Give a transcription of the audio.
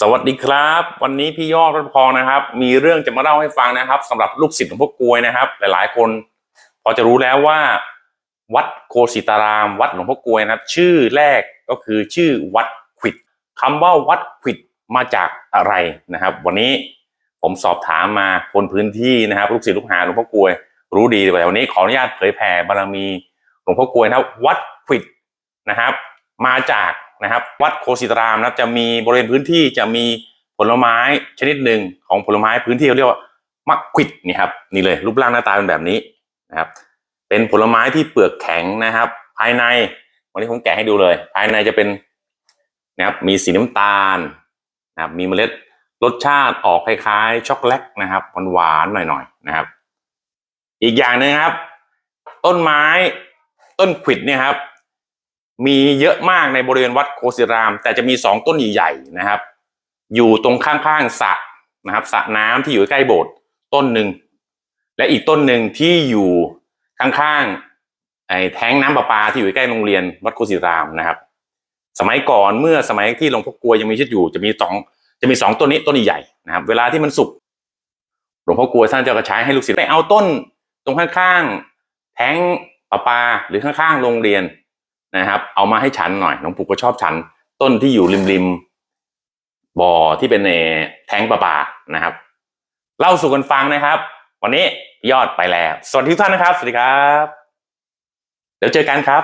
สวัสดีครับ วันนี้พี่ยอดรัตพรนะครับ มีเรื่องจะมาเล่าให้ฟังนะครับสำหรับลูกศิษย์หลวงพ่อกลวยนะครับ หลายๆ คนพอจะรู้แล้วว่า วัดโคสิตาราม วัดหลวงพ่อกลวยนะครับ ชื่อแรกก็คือชื่อวัดขิดคำว่าวัดขิดมาจากอะไรนะครับ วันนี้ผมสอบถามมาคนพื้นที่นะครับ ลูกศิษย์ลูกหาหลวงพ่อกลวย รู้ดีแต่วันนี้ขออนุญาตเผยแผ่บารมีหลวงพ่อกลวยนะครับวัดขิดนะครับ มาจาก นะครับ วัดโคสิตรามนะจะมีบริเวณพื้นที่จะมีผลไม้ชนิดหนึ่งของผลไม้พื้นที่เขาเรียกว่ามักควิดนี่ครับนี่เลยรูปร่างหน้าตาเป็นแบบนี้นะครับ เป็นผลไม้ที่เปลือกแข็งนะครับ ภายในวันนี้ผมแกะให้ดูเลย ภายในจะเป็นนะครับมีสีน้ำตาลนะครับมีเมล็ดรสชาติออกคล้ายๆช็อกโกแลตนะครับหวานๆหน่อยๆนะครับ อีกอย่างหนึ่งครับ ต้นไม้ต้นขวิดเนี่ยครับ มีเยอะมากในบริเวณวัดโคสิราม แต่จะมีสองต้นใหญ่ๆนะครับ อยู่ตรงข้างๆสระนะครับสระน้ำที่อยู่ใกล้โบสถ์ต้นหนึ่งและอีกต้นหนึ่งที่อยู่ข้างๆไอ้แท้งน้ำประปาที่อยู่ใกล้โรงเรียนวัดโคสิรามนะครับ สมัยก่อนเมื่อสมัยที่หลวงพ่อกลวยยังมีชีวิตอยู่จะมีสองจะมีสองต้นนี้ต้นใหญ่ๆนะครับ เวลาที่มันสุกหลวงพ่อกลวยท่านจะกระใช้ให้ลูกศิษย์ไปเอาต้นตรงข้างๆแท้งประปาหรือข้างๆโรงเรียน นะครับ เอามาให้ฉันหน่อยน้องปู่ก็ชอบฉัน ต้นที่อยู่ริมริมบ่อที่เป็นในแท้งประปานะครับ เล่าสู่กันฟังนะครับ วันนี้ยอดไปแล้ว สวัสดีทุกท่านนะครับ สวัสดีครับ เดี๋ยวเจอกันครับ